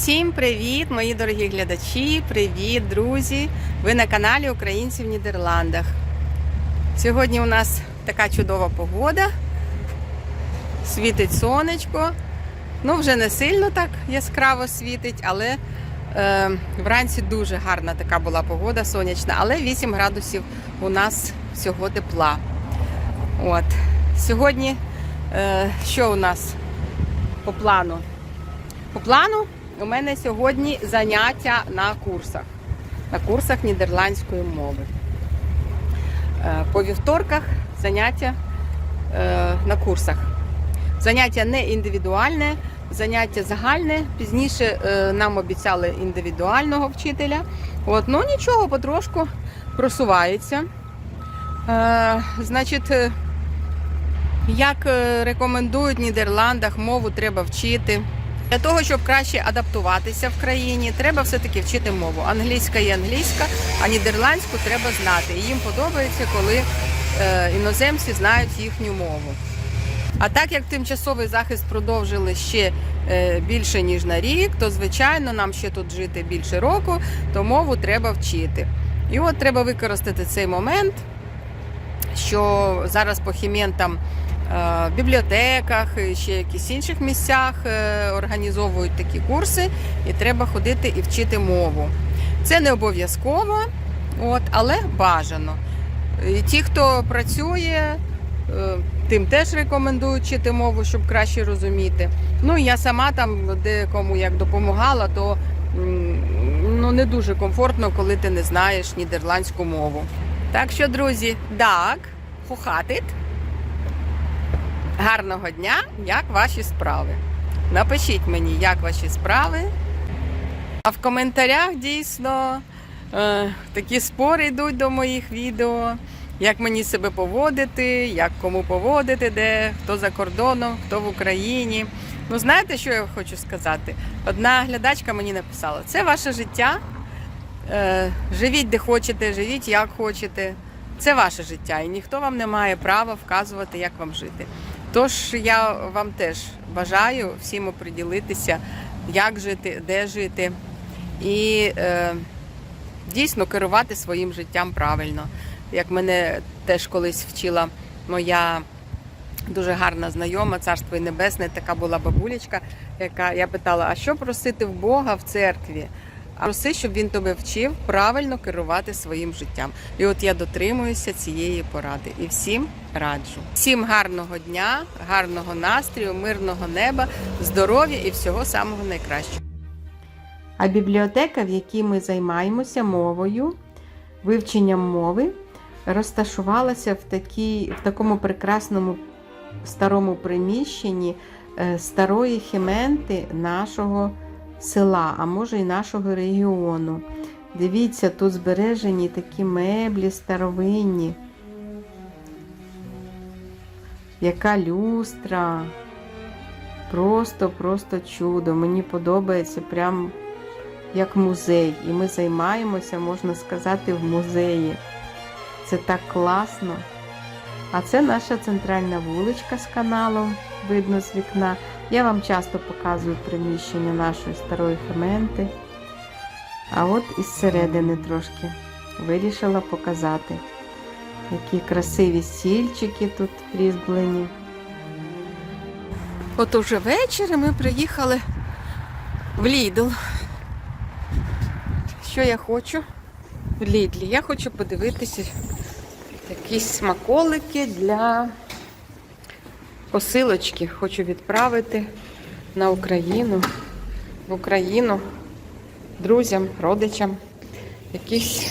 Всім привіт, мої дорогі глядачі! Привіт, друзі! Ви на каналі Українці в Нідерландах. Сьогодні у нас така чудова погода. Світить сонечко. Ну, вже не сильно так яскраво світить, але е, вранці дуже гарна така була погода сонячна, але 8 градусів у нас всього тепла. От. Сьогодні е, що у нас по плану? По плану у мене сьогодні заняття на курсах, на курсах нідерландської мови. Е, По вівторках заняття е, на курсах. Заняття не індивідуальне, заняття загальне. Пізніше е, нам обіцяли індивідуального вчителя. От, ну нічого, потрошку просувається. Значить, як рекомендують в Нідерландах, мову треба вчити. Для того, щоб краще адаптуватися в країні, треба все-таки вчити мову. Англійська є англійська, а нідерландську треба знати. І їм подобається, коли е, іноземці знають їхню мову. А так як тимчасовий захист продовжили ще е, більше ніж на рік, то звичайно нам ще тут жити більше року, то мову треба вчити. І от треба використати цей момент, що зараз по хіментам бібліотеках і ще якісь інших місцях е, організовують такі курси, і треба ходити і вчити мову. Це не обов'язково, от, але бажано. І ті, хто працює, е, тим теж рекомендують вчити мову, щоб краще розуміти. Ну я сама там декому як допомагала, то ну, не дуже комфортно, коли ти не знаєш нідерландську мову. Так що, друзі, так, хухатит. Гарного дня, як ваші справи? Напишіть мені, як ваші справи. А в коментарях дійсно е, такі спори йдуть до моїх відео, як мені себе поводити, як кому поводити, де, хто за кордоном, хто в Україні. Ну, знаєте, що я хочу сказати? Одна глядачка мені написала: це ваше життя. Е, живіть де хочете, живіть як хочете. Це ваше життя, і ніхто вам не має права вказувати, як вам жити. Тож я вам теж бажаю всім оприділитися, як жити, де жити, і е, дійсно керувати своїм життям правильно. Як мене теж колись вчила моя дуже гарна знайома, царство і небесне, така була бабулечка, яка я питала: а що просити в Бога в церкві? Проси, щоб він тебе вчив правильно керувати своїм життям. І от я дотримуюся цієї поради. І всім раджу. Всім гарного дня, гарного настрою, мирного неба, здоров'я і всього самого найкращого. А бібліотека, в якій ми займаємося мовою, вивченням мови, розташувалася в, такій, в такому прекрасному старому приміщенні е, старої хіменти нашого села, а може і нашого регіону. Дивіться, тут збережені такі меблі старовинні. Яка люстра. Просто-просто чудо. Мені подобається прям як музей. І ми займаємося, можна сказати, в музеї. Це так класно. А це наша центральна вуличка з каналом, видно з вікна. Я вам часто показую приміщення нашої старої хементи. А от із середини трошки вирішила показати, які красиві стільчики тут різьблені. От уже ввечері ми приїхали в Лідл. Що я хочу в Лідлі? Я хочу подивитися якісь смаколики для посилочки. Хочу відправити на Україну, в Україну друзям, родичам якісь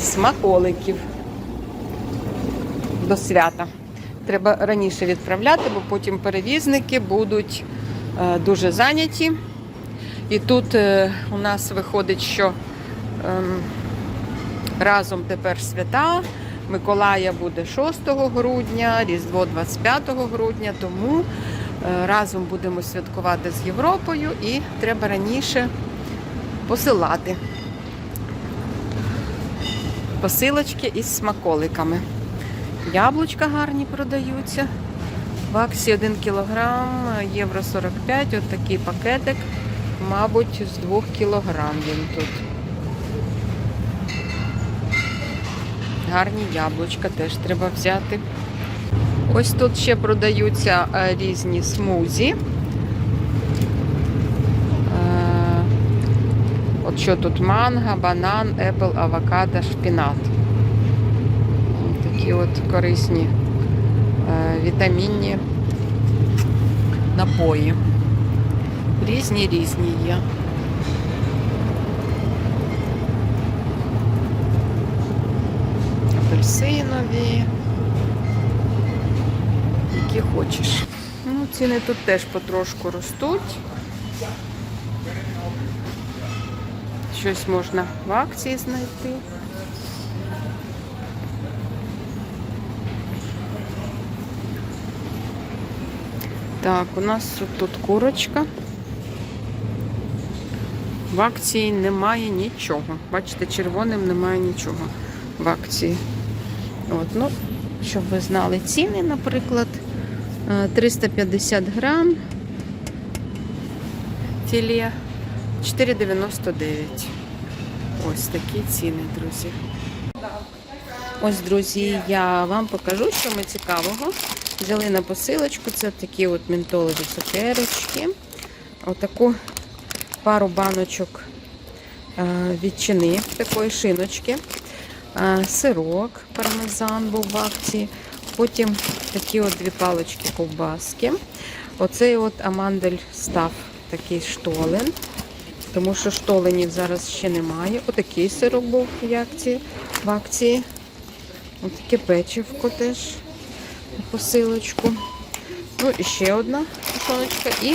смаколиків до свята. Треба раніше відправляти, бо потім перевізники будуть е, дуже зайняті. І тут е, у нас виходить, що ем, разом тепер свята. Миколая буде 6 грудня, Різдво 25 грудня, тому е, разом будемо святкувати з Європою і треба раніше посилати посилочки із смаколиками. Яблучка гарні продаються. В акції 1 кг, євро 45, от такий пакетик мабуть, з 2 кілограм він тут. Гарні яблучка теж треба взяти. Ось тут ще продаються е, різні смузі. Е, От що тут манго, банан, епл, авокадо, шпінат. Такі от корисні е, вітамінні напої. Різні різні є. Апельсинові. Які хочеш. Ну, ціни тут теж потрошку ростуть. Щось можна в акції знайти. Так, у нас тут курочка. В акції немає нічого. Бачите, червоним немає нічого в акції. От, ну, щоб ви знали ціни, наприклад, е, 350 грам філе 4,99. Ось такі ціни, друзі. Ось, друзі, я вам покажу, що ми цікавого. Взяли на посилочку. Це такі от ментолові цукерочки. Отаку пару баночок е, ветчини, такої шиночки. Е, Сирок, пармезан був в акції. Потім такі от дві палочки ковбаски. Оцей от амандель став такий штолен. Тому що штоленів зараз ще немає. Отакий сирок був в акції. В акції. Ось таке печивко теж посилочку. Ну і ще одна тушоночка. І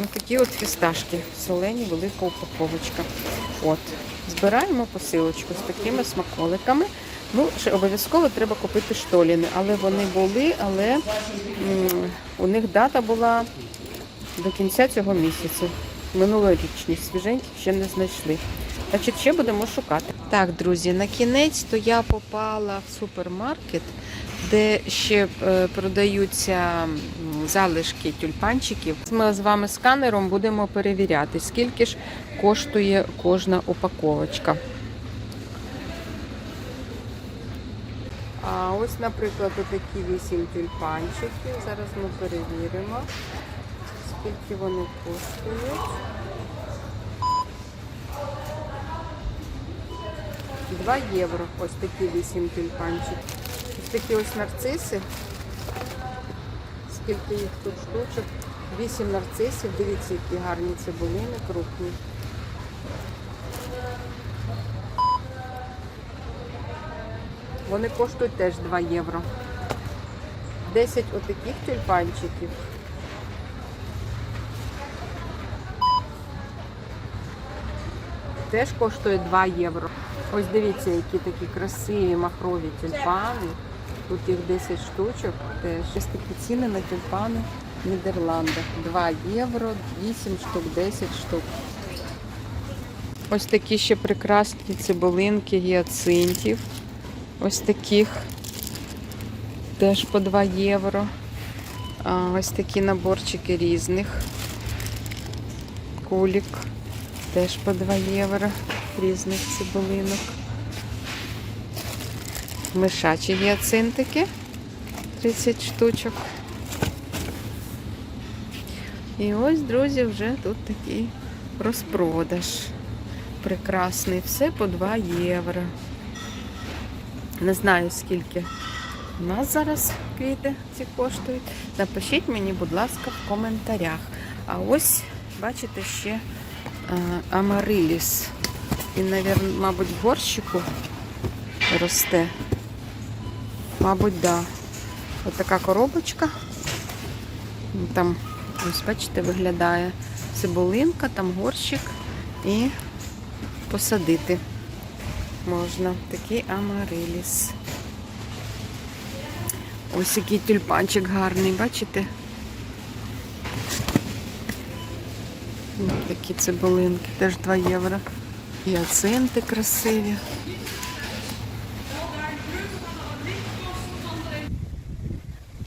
ось такі от фісташки. Солені, велика упаковочка. От. Збираємо посилочку з такими смаколиками. Ну, ще обов'язково треба купити штоліни. Але вони були, але у них дата була до кінця цього місяця. Минулорічні, свіженькі ще не знайшли. Значить, ще будемо шукати. Так, друзі, на кінець то я попала в супермаркет, де ще е, продаються залишки тюльпанчиків. Ми з вами сканером будемо перевіряти, скільки ж коштує кожна упаковочка. А ось, наприклад, отакі 8 тюльпанчиків. Зараз ми перевіримо, скільки вони коштують. 2 євро. Ось такі 8 тюльпанчиків. Ось такі ось нарциси. Скільки їх тут штучок? 8 нарцисів. Дивіться, які гарні цибулини, крупні. Вони коштують теж 2 євро. 10 отаких тюльпанчиків. Теж коштує 2 євро. Ось дивіться, які такі красиві махрові тюльпани. Тут їх 10 штучок. Теж такі ціни на тюльпани в Нідерландах. 2 євро, 8 штук, 10 штук. Ось такі ще прекрасні цибулинки гіацинтів. Ось таких теж по 2 євро. Ось такі наборчики різних. Кулік теж по 2 євро різних цибулинок. Мишачі гіацинтики 30 штучок. І ось, друзі, вже тут такий розпродаж. Прекрасний. Все по 2 євро. Не знаю, скільки у нас зараз квіти ці коштують. Напишіть мені, будь ласка, в коментарях. А ось, бачите, ще е, амариліс. Він, мабуть, в горщику росте. Мабуть, да. Ось така коробочка. Там, ось, бачите, виглядає цибулинка, там горщик і посадити можна. Такий амариліс. Ось який тюльпанчик гарний, бачите? Ось Такі цибулинки, теж 2 євро. Гіацинти красиві.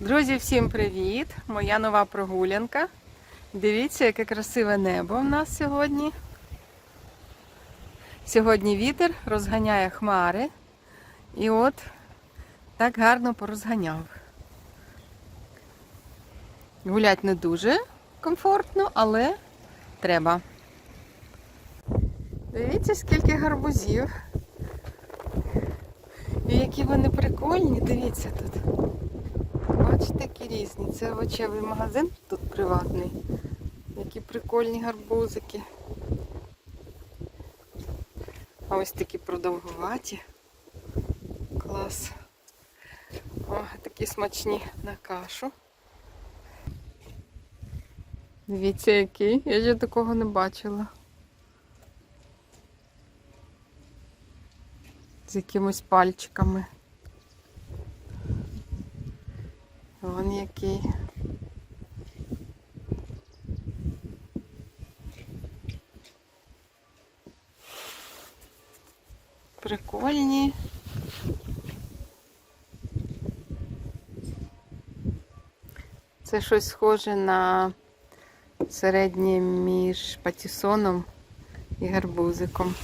Друзі, всім привіт! Моя нова прогулянка. Дивіться, яке красиве небо в нас сьогодні. Сьогодні вітер розганяє хмари. І от так гарно порозганяв. Гулять не дуже комфортно, але треба. Дивіться, скільки гарбузів. І які вони прикольні, дивіться тут. Бачите, які різні. Це овочевий магазин тут приватний. Які прикольні гарбузики. А ось такі продовгуваті. Клас. О, такі смачні на кашу. Дивіться, який. Я ще такого не бачила. З якимось пальчиками. Вон який. Прикольні. Це щось схоже на середнє між патісоном і гарбузиком.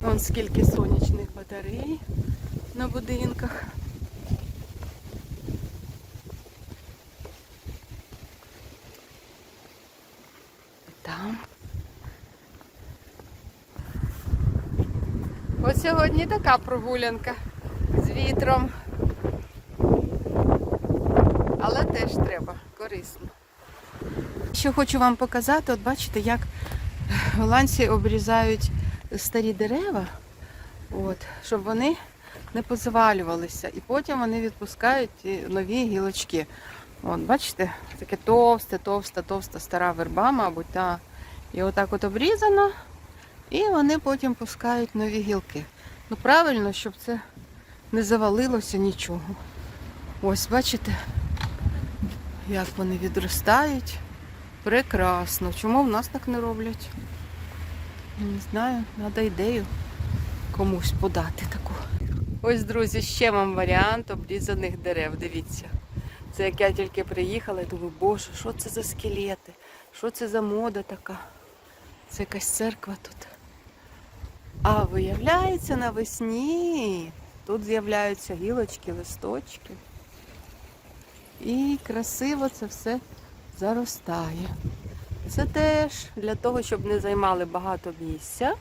Вон скільки сонячних батарей на будинках. Там. Ось сьогодні така прогулянка з вітром. Але теж треба, корисно. Що хочу вам показати, от бачите, як голландці обрізають старі дерева, от, щоб вони не позвалювалися. І потім вони відпускають нові гілочки. От, бачите, таке товсте, товста, товста стара верба, мабуть, та. І отак от обрізано. І вони потім пускають нові гілки. Ну правильно, щоб це не завалилося нічого. Ось, бачите, як вони відростають. Прекрасно. Чому в нас так не роблять? Не знаю, треба ідею комусь подати таку. Ось, друзі, ще вам варіант обрізаних дерев. Дивіться. Це як я тільки приїхала, я думаю, боже, що це за скелети? Що це за мода така? Це якась церква тут. А виявляється, навесні тут з'являються гілочки, листочки. І красиво це все заростає. Це теж для того, щоб не займали багато місця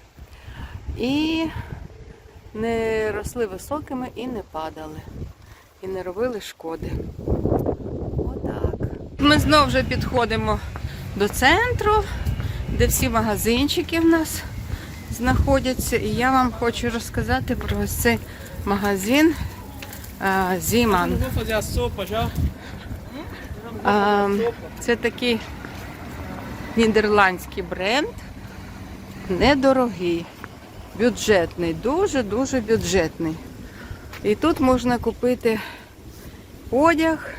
і не росли високими і не падали. І не робили шкоди. Отак. Ми знову вже підходимо до центру, де всі магазинчики в нас знаходяться. І я вам хочу розказати про ось цей магазин Зіман. Це такий нідерландський бренд. Недорогий, бюджетний, дуже-дуже бюджетний. І тут можна купити одяг,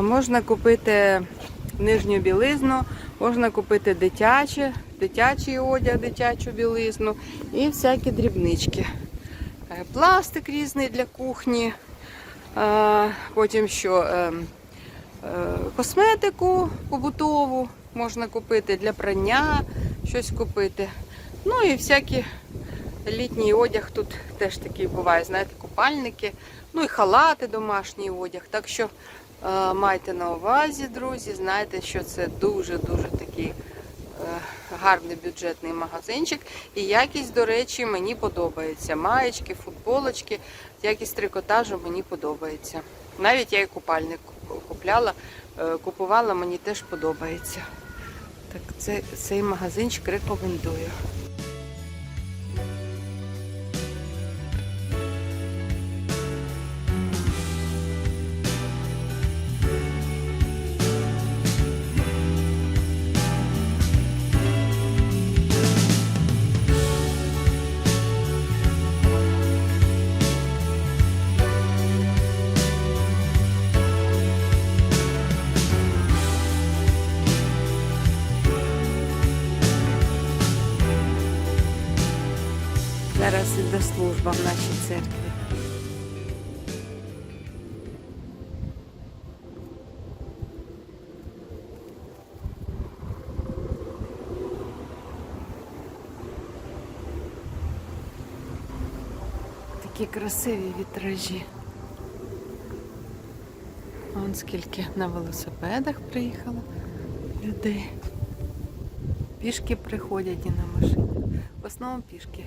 можна купити нижню білизну, можна купити дитяче, дитячий одяг, дитячу білизну і всякі дрібнички. Е, Пластик різний для кухні. Потім що е, е, косметику побутову можна купити для прання, щось купити. Ну і всякий літній одяг тут теж такий буває, знаєте, купальники, ну і халати, домашній одяг. Так що е, майте на увазі, друзі, знайте, що це дуже-дуже такий е, гарний бюджетний магазинчик. І якість, до речі, мені подобається. Маєчки, футболочки, якість трикотажу мені подобається. Навіть я і купальник купляла, е, купувала, мені теж подобається. Так, це, цей магазинчик рекомендую. служба в нашій церкві. Такі красиві вітражі. Он скільки на велосипедах приїхало людей. Пішки приходять і на машині. В основному пішки.